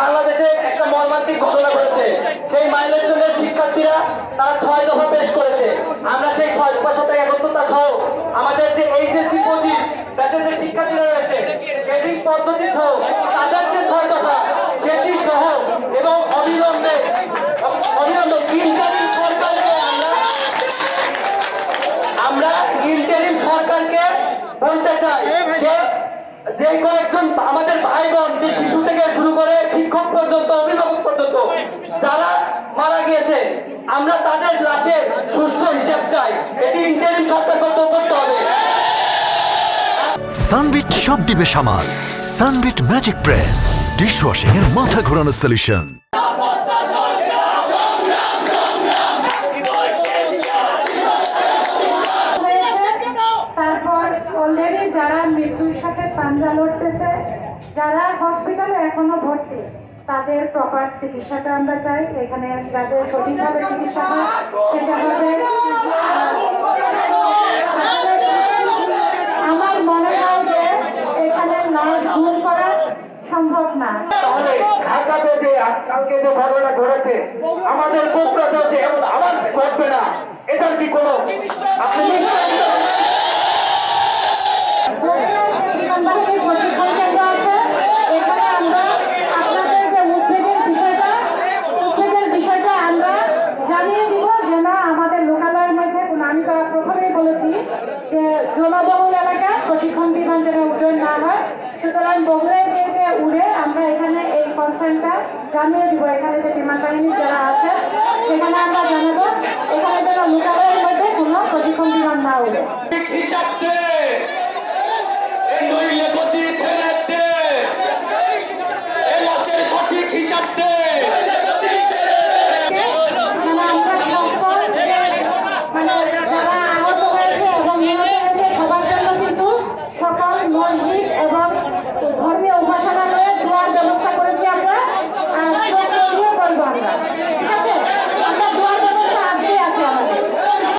বাংলাদেশে একটা মর্মান্তিক ঘটনা ঘটেছে। সেই মাইলেজনের শিক্ষার্থীরা তারা ছয় দফা পেশ করেছে। আমরা সেই ছয় দফার সাথে একত্রতা সহ আমাদের যে এইচএসসি পঁচিশ তাদের যে শিক্ষার্থীরা রয়েছে, সেই পদ্ধতি সহ তাদের যে ছয় দফা, সেটি সহ এবং অবিলম্বে অবিলম্বে ইন্টারিম সরকারকে আমরা আমরা ইন্টারিম সরকারকে বলতে চাই যে কয়েকজন আমাদের পর্যন্ত অভিভাবক পর্যন্ত যারা মারা গিয়েছে আমরা তাদের লাশের সুস্থ হিসেব চাই। এটি ইন্টারিম সরকার করতে হবে। সানবিট সব দিবে সামাল। সানবিট ম্যাজিক প্রেস ডিশওয়াশিং এর মাথা ঘোরানো সলিউশন তারপর অলরেডি যারা মৃত্যুর সাথে পাঞ্জা লড়তেছে যারা হসপিটালে এখনও ভর্তি, তাদের প্রপার চিকিৎসাটা আমরা চাই। এখানে যাদের সঠিকভাবে চিকিৎসা হয়, সেটা হবে আমার মনে হয় যে এখানে লাশ গুম করা সম্ভব না। তাহলে ঢাকাতে যে আজকালকে যে ঘটনা ঘটেছে, আমাদের কোপড়াতেও যে এমন আবার ঘটবে না, এটার কি কোনো আপনি সাংবাদিক প্রশিক্ষণ কেন্দ্র আছে এখানে আমরা আপনাদের যে উদ্বেগের বিষয়টা উদ্বেগের বিষয়টা আমরা জানিয়ে দিব যে না আমাদের লোকালয়ের মধ্যে কোনো আমি তো প্রথমেই বলেছি যে জনবহুল এলাকা প্রশিক্ষণ বিমান যেন উজ্জ্বল না হয়। সুতরাং বগুড়ায় থেকে উড়ে আমরা এখানে এই কনসার্নটা জানিয়ে দিব। এখানে যে বিমান বাহিনী যারা আছে, সেখানে আমরা জানাব। এখানে যেন মোকাবেলার মধ্যে কোনো প্রশিক্ষণ বিমান না উড়ে।